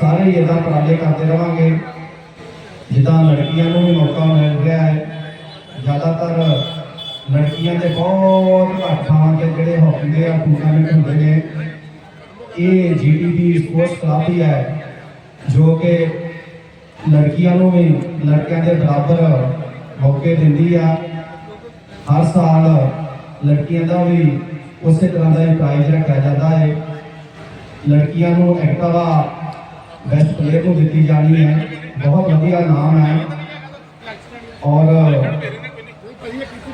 ਸਾਰੇ ਹੀ ਇਦਾਂ ਉਪਰਾਲੇ ਕਰਦੇ ਰਵਾਂਗੇ। ਜਿੱਦਾਂ ਲੜਕੀਆਂ ਨੂੰ ਵੀ ਮੌਕਾ ਮਿਲ ਰਿਹਾ ਹੈ, ਜ਼ਿਆਦਾਤਰ ਲੜਕੀਆਂ ਦੇ ਬਹੁਤ ਘੱਟ ਥਾਂ ਤੇ ਜਿਹੜੇ ਹਾਕੀ ਦੇ ਟੂਰਨਾਮੈਂਟ ਹੁੰਦੇ ਨੇ। ਇਹ ਜੀਟੀਪੀ ਸਪੋਰਟਸ ਕਲੱਬ ਹੀ ਹੈ, ਜੋ ਕਿ ਲੜਕੀਆਂ ਨੂੰ ਵੀ ਲੜਕਿਆਂ ਦੇ ਬਰਾਬਰ ਮੌਕੇ ਦਿੰਦੀ ਆ। ਹਰ ਸਾਲ ਲੜਕੀਆਂ ਦਾ ਵੀ ਉਸੇ ਤਰ੍ਹਾਂ ਦਾ ਹੀ ਪ੍ਰਾਈਜ਼ ਰੱਖਿਆ ਜਾਂਦਾ ਹੈ। ਲੜਕੀਆਂ ਨੂੰ ਐਕਟਿਵਾ ਬੈਸਟ ਪਲੇਅਰ ਨੂੰ ਦਿੱਤੀ ਜਾਣੀ ਹੈ ਬਹੁਤ ਵਧੀਆ ਨਾਮ ਹੈ ਔਰ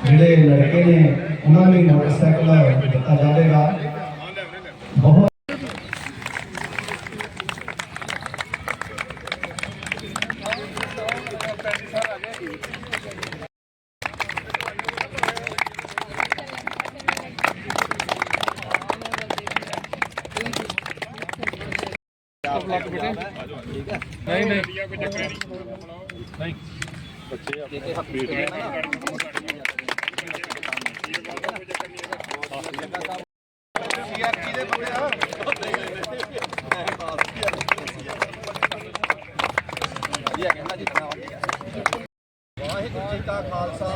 ਜਿਹੜੇ ਲੜਕੇ ਨੇ ਉਹਨਾਂ ਨੂੰ ਵੀ ਮੋਟਰਸਾਈਕਲ ਦਿੱਤਾ ਜਾਵੇਗਾ ਬਹੁਤ ਨਹੀਂ ਨਹੀਂ। ਨਹੀਂ। ਵਾਹਿਗੁਰੂ ਜੀ ਕਾ ਖਾਲਸਾ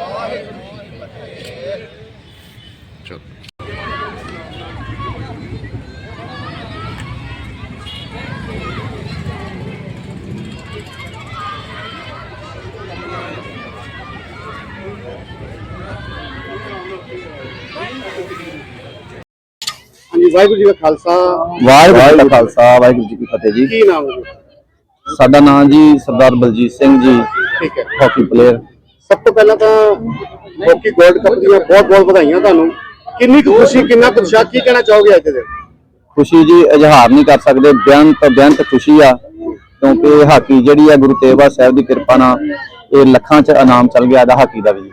ਵਾਹਿਗੁਰੂ ਜੀ ਕੀ ਫਤਿਹ। ਹਾਂਜੀ ਵਾਹਿਗੁਰੂ ਜੀ ਕਾ ਖਾਲਸਾ। ਵਾਹਿਗੁਰੂ ਜੀ ਕਾ ਖਾਲਸਾ ਵਾਹਿਗੁਰੂ ਜੀ ਕੀ ਫਤਿਹ ਜੀ। ਕੀ ਨਾਮ ਹੈ ਜੀ? ਸਾਡਾ ਨਾਮ ਜੀ ਸਰਦਾਰ ਬਲਜੀਤ ਸਿੰਘ ਜੀ ਠੀਕ ਹੈ। ਹਾਕੀ ਪਲੇਅਰ ਸਭ ਤੋਂ ਪਹਿਲਾਂ ਤਾਂ ਹਾਕੀ ਗੋਲਡ ਕੱਪ ਦੀਆਂ ਬਹੁਤ ਬਹੁਤ ਵਧਾਈਆਂ ਤੁਹਾਨੂੰ। ਕਿੰਨੀ ਕੁ ਖੁਸ਼ੀ ਕਿੰਨਾ ਕੁ ਉਤਸ਼ਾਹ ਕੀ ਕਹਿਣਾ ਚਾਹੋਗੇ ਅੱਜ ਦੇ? ਦਿਨ ਖੁਸ਼ੀ ਜੀ ਇਜ਼ਹਾਰ ਨਹੀਂ ਕਰ ਸਕਦੇ ਬੇਅੰਤ ਬੇਅੰਤ ਖੁਸ਼ੀ ਆ ਕਿਉਂਕਿ ਹਾਕੀ ਜਿਹੜੀ ਆ ਗੁਰੂ ਤੇਗਬਹਾਦਰ ਸਾਹਿਬ ਦੀ ਕਿਰਪਾ ਨਾਲ ਇਹ ਲੱਖਾਂ ਚ ਇਨਾਮ ਚੱਲ ਗਿਆ ਦਾ ਹਾਕੀ ਦਾ ਵੀ।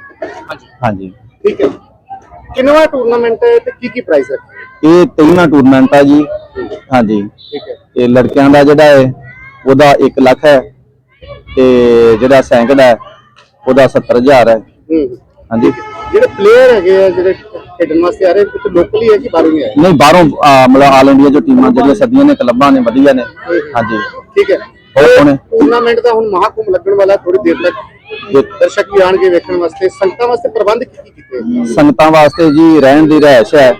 ਹਾਂਜੀ। ਠੀਕ ਹੈ। ਕਿੰਨਵਾ ਟੂਰਨਾਮੈਂਟ ਹੈ ਤੇ ਕੀ ਕੀ ਪ੍ਰਾਈਸ ਹੈ? ਇਹ ਤਿੰਨਾਂ ਟੂਰਨਾਮੈਂਟ ਆ ਜੀ। ਹਾਂਜੀ। ਤੇ ਲੜਕਿਆਂ ਦਾ ਜਿਹੜਾ ਹੈ ਉਹਦਾ 1 ਲੱਖ ਹੈ। ਤੇ ਜਿਹੜਾ ਸੈਂਕੜਾ ਹੈ ਉਹਦਾ 70000 ਹੈ। ਹਾਂਜੀ। ਜਿਹੜੇ ਪਲੇਅਰ ਹੈਗੇ ਆ ਜਿਹੜੇ ਖੇਡਣ ਵਾਸਤੇ ਆ ਰਹੇ ਕਿ ਲੋਕਲੀ ਹੈ ਕਿ ਬਾਹਰੋਂ ਆਏ ਨਹੀਂ ਬਾਹਰੋਂ ਮਤਲਬ ਆਲ ਇੰਡੀਆ ਜੋ ਟੀਮਾਂ ਜਿਹੜੀਆਂ ਸੱਦੀਆਂ ਨੇ ਕਲੱਬਾਂ ਨੇ ਵਧੀਆ ਨੇ। ਹਾਂਜੀ। ਠੀਕ ਹੈ। ਟੂਰਨਾਮੈਂਟ ਦਾ ਹੁਣ ਮਹਾਕੁੰਭ ਲੱਗਣ ਵਾਲਾ ਥੋੜੀ ਦੇਰ ਤੱਕ। ਦਰਸ਼ਕ ਵੀ ਆਣਗੇ ਵੇਖਣ ਵਾਸਤੇ। ਸੰਗਤਾਂ ਵਾਸਤੇ ਪ੍ਰਬੰਧ ਕੀ ਕੀਤੇ? ਸੰਗਤਾਂ ਵਾਸਤੇ ਜੀ ਰਹਿਣ ਦੀ ਰਹਿਸ਼ ਹੈ।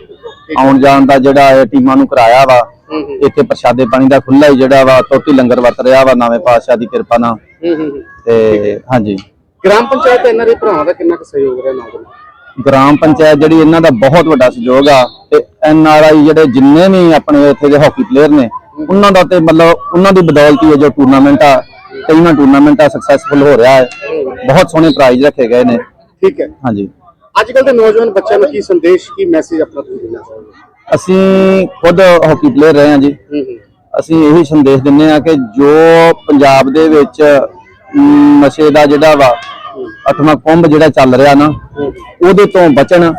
ਆਉਣ ਜਾਣ ਦਾ ਜਿਹੜਾ ਇਹ ਟੀਮਾਂ ਨੂੰ ਕਿਰਾਇਆ ਵਾ ਹੂੰ ਹੂੰ। ਇੱਥੇ ਪ੍ਰਸ਼ਾਦੇ ਪਾਣੀ ਦਾ ਖੁੱਲਾ ਹੀ ਜਿਹੜਾ ਵਾ ਟੋਟੀ ਲੰਗਰ ਵਰਤ ਰਿਹਾ ਵਾ ਨਵੇਂ ਪਾਤਸ਼ਾਹ ਦੀ ਕਿਰਪਾ ਨਾਲ। ਹੂੰ ਹੂੰ ਹੂੰ। ਤੇ ਹਾਂਜੀ। ਗ੍ਰਾਮ ਪੰਚਾਇਤ ਇਹਨਾਂ ਦੇ ਭਰਾਵਾਂ ਦਾ ਕਿੰਨਾ ਕੁ ਸਹਿਯੋਗ ਰਿਹਾ ਨੌਜਵਾਨ ਗ੍ਰਾਮ ਪੰਚਾਇਤ ਜਿਹੜੀ ਇਹਨਾਂ ਦਾ ਬਹੁਤ ਵੱਡਾ ਸਹਿਯੋਗ ਆ ਤੇ ਐਨ ਆਰ ਆਈ ਜਿਹੜੇ ਜਿੰਨੇ ਵੀ ਆਪਣੇ ਇੱਥੇ ਦੇ ਹਾਕੀ ਪਲੇਅਰ ਨੇ ਉਹਨਾਂ ਦਾ ਤੇ ਮਤਲਬ ਉਹਨਾਂ ਦੀ ਬਦੌਲਤ ਹੀ ਇਹ ਜੋ ਟੂਰਨਾਮੈਂਟ ਆ ਕਈਆਂ ਟੂਰਨਾਮੈਂਟ ਆ ਸਕਸੈਸਫੁਲ ਹੋ ਰਿਹਾ ਹੈ। ਬਹੁਤ ਸੋਹਣੇ ਪ੍ਰਾਈਜ਼ ਰੱਖੇ ਗਏ ਨੇ। ਠੀਕ ਹੈ। ਹਾਂਜੀ। ਅੱਜ ਕੱਲ ਦੇ ਨੌਜਵਾਨ ਬੱਚਿਆਂ ਨੂੰ ਕੀ ਸੰਦੇਸ਼ ਕੀ ਮੈਸੇਜ ਆਪਣਾ ਤੁਸੀਂ ਦੇਣਾ ਚਾਹੋਗੇ? ਅਸੀਂ ਖੁਦ ਹਾਕੀ ਪਲੇਅਰ ਰਹੇ ਹਾਂ ਜੀ। ਅਸੀਂ ਇਹੀ ਸੰਦੇਸ਼ ਦਿੰਨੇ ਆ ਕਿ ਜੋ ਪੰਜਾਬ ਦੇ ਵਿੱਚ ਨਸ਼ੇ ਦਾ ਜਿਹੜਾ ਵਾ ਅਠਵਾਂ ਕੁੰਭ ਜਿਹੜਾ ਚੱਲ ਰਿਹਾ ਨਾ ਉਹਦੇ ਤੋਂ ਬਚਣ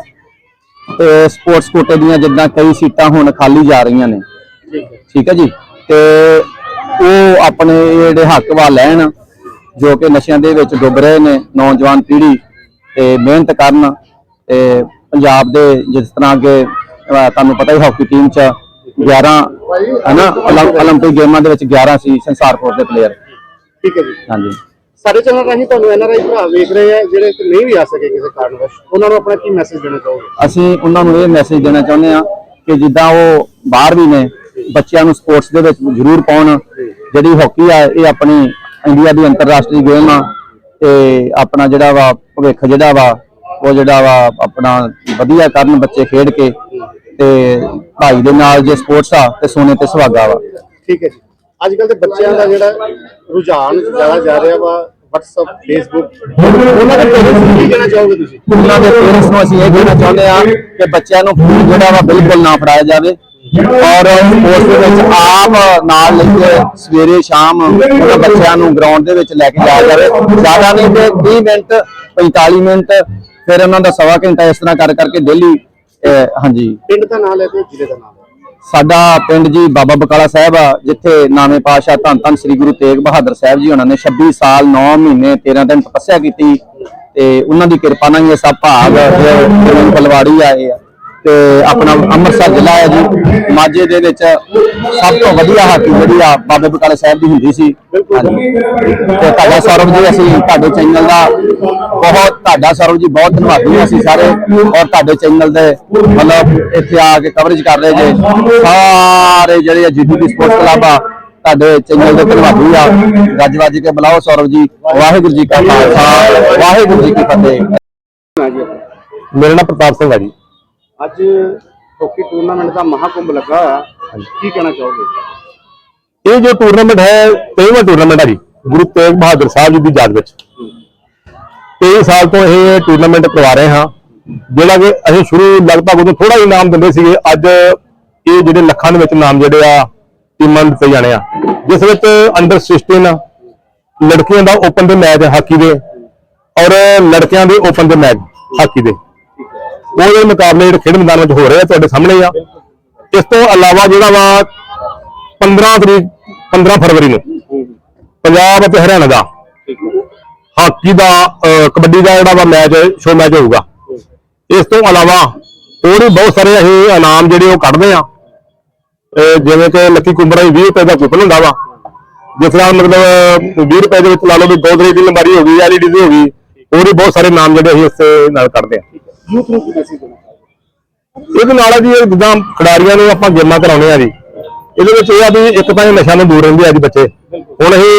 ਤੇ ਸਪੋਰਟਸ ਕੋਟੇ ਦੀਆਂ ਜਿੱਦਾਂ ਕਈ ਸੀਟਾਂ ਹੁਣ ਖਾਲੀ ਜਾ ਰਹੀਆਂ ਨੇ। ਠੀਕ ਹੈ ਜੀ? ਤੇ ਉਹ ਆਪਣੇ ਜਿਹੜੇ ਹੱਕ ਵਾ ਲੈਣ ਜੋ ਕਿ ਨਸ਼ਿਆਂ ਦੇ ਵਿੱਚ ਡੁੱਬ ਰਹੇ ਨੇ ਨੌਜਵਾਨ ਪੀੜ੍ਹੀ ਤੇ ਮਿਹਨਤ ਕਰਨ ਤੇ ਪੰਜਾਬ ਦੇ ਜਿਸ ਤਰ੍ਹਾਂ ਕਿ ਅਹ ਤੁਹਾਨੂੰ ਪਤਾ ਹੀ ਹਾਕੀ ਟੀਮ ਚ 11 ਹਨਾ ਓਲੰ- 올림픽 ਗੇਮਾਂ ਦੇ ਵਿੱਚ 11 ਸੀ ਸੰਸਾਰ ਕੋਰ ਦੇ ਪਲੇਅਰ ਠੀਕ ਹੈ ਜੀ ਹਾਂਜੀ ਸਾਡੇ ਚੈਨਲ ਰਾਹੀਂ ਤੁਹਾਨੂੰ ਐਨਆਰਆਈ ਭਰਾ ਵੇਖ ਰਹੇ ਆ ਜਿਹੜੇ ਕਿ ਨਹੀਂ ਵੀ ਆ ਸਕੇ ਕਿਸੇ ਕਾਰਨਵਸ਼ ਉਹਨਾਂ ਨੂੰ ਆਪਣਾ ਕੀ ਮੈਸੇਜ ਦੇਣਾ ਚਾਹੋਗੇ ਅਸੀਂ ਉਹਨਾਂ ਨੂੰ ਇਹ ਮੈਸੇਜ ਦੇਣਾ ਚਾਹੁੰਦੇ ਆ ਕਿ ਜਿੱਦਾਂ ਉਹ ਬਾਹਰ ਵੀ ਨੇ ਬੱਚਿਆਂ ਨੂੰ ਸਪੋਰਟਸ ਦੇ ਵਿੱਚ ਜ਼ਰੂਰ ਪਾਉਣ ਜਿਹੜੀ ਹਾਕੀ ਆ ਇਹ ਆਪਣੀ ਇੰਡੀਆ ਦੀ ਅੰਤਰਰਾਸ਼ਟਰੀ ਗੇਮ ਆ ਤੇ ਆਪਣਾ ਜਿਹੜਾ ਵਾ ਭਵਿੱਖ ਜਿਹੜਾ ਵਾ ਉਹ ਜਿਹੜਾ ਵਾ ਆਪਣਾ ਵਧੀਆ ਕਰਨ ਬੱਚੇ ਖੇਡ ਕੇ ਤੇ ਭਾਈ ਦੇ ਨਾਲ ਜੇ ਸਪੋਰਟਸ ਆ ਤੇ ਸੋਨੇ ਤੇ ਸੁਹਾਗਾ ਵਾ। ਠੀਕ ਹੈ ਜੀ। ਅੱਜ ਕੱਲ ਦੇ ਬੱਚਿਆਂ ਦਾ ਜਿਹੜਾ ਰੁਝਾਨ ਜ਼ਿਆਦਾ ਜਾ ਰਿਹਾ ਵਾ WhatsApp Facebook ਉਹਨਾਂ ਦੇ ਨੂੰ ਕੀ ਕਹਿਣਾ ਚਾਹੋਗੇ ਤੁਸੀਂ? ਉਹਨਾਂ ਦੇ ਪੇਰੈਂਟਸ ਨੂੰ ਅਸੀਂ ਇਹ ਕਹਿਣਾ ਚਾਹੁੰਦੇ ਆ ਕਿ ਬੱਚਿਆਂ ਨੂੰ ਫੋਨ ਜਿਹੜਾ ਵਾ ਬਿਲਕੁਲ ਨਾ ਫੜਾਇਆ ਜਾਵੇ ਔਰ ਉਸ ਦੇ ਵਿੱਚ ਆਪ ਨਾਲ ਲੈ ਕੇ ਸਵੇਰੇ ਸ਼ਾਮ ਉਹਨਾਂ ਬੱਚਿਆਂ ਨੂੰ ਗਰਾਊਂਡ ਦੇ ਵਿੱਚ ਲੈ ਕੇ ਜਾਇਆ ਜਾਵੇ। ਜ਼ਿਆਦਾ ਨਹੀਂ ਤੇ 30 ਮਿੰਟ 45 ਮਿੰਟ ਫਿਰ ਉਹਨਾਂ ਦਾ ਸਵਾ ਘੰਟਾ ਇਸ ਤਰ੍ਹਾਂ ਕਰ ਕਰਕੇ ਡੇਲੀ ਹਾਂਜੀ। ਪਿੰਡ ਦਾ ਨਾਮ ਲੈ ਕੇ ਜ਼ਿਲ੍ਹੇ ਦਾ ਨਾਮ ਸਾਡਾ ਪਿੰਡ ਜੀ ਬਾਬਾ ਬਕਾਲਾ ਸਾਹਿਬ ਆ ਜਿੱਥੇ ਨਾਵੇਂ ਪਾਤਸ਼ਾਹ ਧੰਨ ਧੰਨ ਸ੍ਰੀ ਗੁਰੂ ਤੇਗ ਬਹਾਦਰ ਸਾਹਿਬ ਜੀ ਉਹਨਾਂ ਨੇ 26 ਸਾਲ 9 ਮਹੀਨੇ 13 ਦਿਨ ਤਪੱਸਿਆ ਕੀਤੀ ਤੇ ਉਹਨਾਂ ਦੀ ਕਿਰਪਾ ਨਾਲ ਹੀ ਇਹ ਸਭ ਭਾਗ ਜਿਹੜੇ ਫਲਵਾੜੀ ਆਏ ਆ। ਤੇ ਆਪਣਾ ਅੰਮ੍ਰਿਤਸਰ ਜ਼ਿਲ੍ਹਾ ਹੈ ਜੀ। ਮਾਝੇ ਦੇ ਵਿੱਚ ਸਭ ਤੋਂ ਵਧੀਆ ਹਾਕੀ ਜਿਹੜੀ ਆ ਬਾਬੇ ਬਕਾਲੇ ਸਾਹਿਬ ਦੀ ਹੁੰਦੀ ਸੀ। ਹਾਂਜੀ। ਤੇ ਤੁਹਾਡਾ ਸੌਰਵ ਜੀ, ਅਸੀਂ ਤੁਹਾਡੇ ਚੈਨਲ ਦਾ ਬਹੁਤ, ਤੁਹਾਡਾ ਸੌਰਵ ਜੀ, ਬਹੁਤ ਧੰਨਵਾਦੀ ਹਾਂ ਅਸੀਂ ਸਾਰੇ। ਔਰ ਤੁਹਾਡੇ ਚੈਨਲ ਦੇ ਮਤਲਬ ਇੱਥੇ ਆ ਕੇ ਕਵਰੇਜ ਕਰ ਰਹੇ ਜੇ। ਸਾਰੇ ਜਿਹੜੇ ਜੀਡੀਪੀ ਸਪੋਰਟਸ ਕਲੱਬ ਆ, ਤੁਹਾਡੇ ਚੈਨਲ ਦੇ ਧੰਨਵਾਦੀ ਆ। ਗੱਜ ਵੱਜ ਕੇ ਬੁਲਾਓ ਸੌਰਵ ਜੀ। ਵਾਹਿਗੁਰੂ ਜੀ ਕਾ ਖਾਲਸਾ, ਵਾਹਿਗੁਰੂ ਜੀ ਕੀ ਫਤਿਹ। ਮੇਰਾ ਨਾਮ ਪ੍ਰਤਾਪ ਸਿੰਘ ਹੈ ਜੀ। ਅੱਜ ਹਾਕੀ ਟੂਰਨਾਮੈਂਟ ਦਾ ਮਹਾਕੁੰਭ ਲੱਗਾ ਹੋਇਆ। ਕੀ ਕਹਿਣਾ ਚਾਹੋਗੇ? ਇਹ ਜੋ ਟੂਰਨਾਮੈਂਟ ਹੈ 23ਵਾਂ ਟੂਰਨਾਮੈਂਟ ਹੈ ਜੀ ਗੁਰੂ ਤੇਗ ਬਹਾਦਰ ਸਾਹਿਬ ਜੀ ਦੀ ਯਾਦ ਵਿੱਚ। 23 ਸਾਲ ਤੋਂ ਇਹ ਟੂਰਨਾਮੈਂਟ ਕਰਵਾ ਰਹੇ ਹਾਂ। ਜਿਹੜਾ ਕਿ ਅਸੀਂ ਸ਼ੁਰੂ ਲਗਭਗ ਉਦੋਂ ਥੋੜਾ ਹੀ ਨਾਮ ਦਿੰਦੇ ਸੀਗੇ ਅੱਜ ਇਹ ਜਿਹੜੇ ਲੱਖਾਂ ਦੇ ਵਿੱਚ ਨਾਮ ਜਿਹੜੇ ਆ ਟੀਮਾਂ ਦਿੱਤੇ ਜਾਣੇ ਆ। ਜਿਸ ਵਿੱਚ ਅੰਡਰ 16 ਲੜਕੀਆਂ ਦਾ ਓਪਨ ਦੇ ਮੈਚ ਹਾਕੀ ਦੇ ਔਰ ਲੜਕਿਆਂ ਦੇ ਓਪਨ ਦੇ ਮੈਚ ਹਾਕੀ ਦੇ। ਉਹਦੇ ਮੁਕਾਬਲੇ ਜਿਹੜੇ ਖੇਡ ਮੈਦਾਨ ਵਿੱਚ ਹੋ ਰਹੇ ਆ, ਤੁਹਾਡੇ ਸਾਹਮਣੇ ਆ। ਇਸ ਤੋਂ ਇਲਾਵਾ ਜਿਹੜਾ ਵਾ 15 ਤਰੀਕ 15 ਫਰਵਰੀ ਨੂੰ ਪੰਜਾਬ ਅਤੇ ਹਰਿਆਣਾ ਦਾ ਹਾਕੀ ਦਾ ਕਬੱਡੀ ਦਾ ਜਿਹੜਾ ਵਾ ਮੈਚ ਸ਼ੋ ਮੈਚ ਹੋਊਗਾ। ਇਸ ਤੋਂ ਇਲਾਵਾ ਹੋਰ ਵੀ ਬਹੁਤ ਸਾਰੇ ਅਸੀਂ ਇਨਾਮ ਜਿਹੜੇ ਉਹ ਕੱਢਦੇ ਆ। ਜਿਵੇਂ ਕਿ ਲੱਕੀ ਕੁੰਬਰਾ 20 ਰੁਪਏ ਦਾ ਕੂਪਨ ਹੁੰਦਾ ਵਾ। ਜਿਸ ਨਾਲ ਮਤਲਬ 20 ਰੁਪਏ ਦੇ ਵਿੱਚ ਲਾ ਲਓ ਵੀ ਗੋਦਰੇ ਦੀ ਲੰਬਾਰੀ ਹੋ ਗਈ ਐਲਈਡੀ ਦੀ ਹੋ ਗਈ, ਹੋਰ ਵੀ ਬਹੁਤ ਸਾਰੇ ਨਾਮ ਜਿਹੜੇ ਅਸੀਂ ਇਸ ਨਾਲ ਕੱਢਦੇ ਆ। ਯੂਥ ਨੂੰ ਕੀ ਮੈਸੇਜ ਦੇਣਾ ਚਾਹੋਗੇ ਇਹਦੇ ਨਾਲ ਜੀ ਇਹ ਜਿੱਦਾਂ ਖਿਡਾਰੀਆਂ ਨੂੰ ਆਪਾਂ ਗੇਮਾਂ ਕਰਾਉਣੇ ਆ ਜੀ। ਇਹਦੇ ਵਿੱਚ ਇਹ ਆ ਵੀ ਇੱਕ ਤਾਂ ਇਹ ਨਸ਼ਾ ਨੂੰ ਦੂਰ ਰਹਿੰਦੇ ਆ ਜੀ ਬੱਚੇ। ਹੁਣ ਅਸੀਂ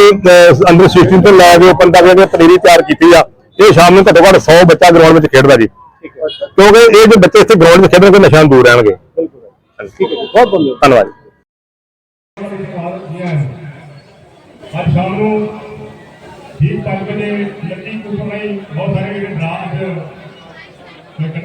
ਅੰਡਰ 16 ਤੋਂ ਲੈ ਕੇ ਓਪਨ ਤੱਕ ਜਿਹੜੀ ਪਨੀਰੀ ਤਿਆਰ ਕੀਤੀ ਆ। ਇਹ ਸ਼ਾਮ ਨੂੰ ਘੱਟੋ ਘੱਟ 100 ਬੱਚਾ ਗਰਾਊਂਡ ਵਿੱਚ ਖੇਡਦਾ ਜੀ। ਕਿਉਂਕਿ ਇਹ ਜੇ ਬੱਚੇ ਇੱਥੇ ਗਰਾਊਂਡ ਵਿੱਚ ਖੇਡਣਗੇ ਨਸ਼ਾ ਤੋਂ ਦੂਰ ਰਹਿਣਗੇ। ਠੀਕ ਹੈ ਜੀ ਬਹੁਤ ਬਹੁਤ ਧੰਨਵਾਦ। ਜੀ। ਅੱਜ ਸ਼ਾਮ ਨੂੰ ਠੀਕ ਬਹੁਤ ਸਾਰੇ ਜਿਹੜੇ ਬਰਾਤ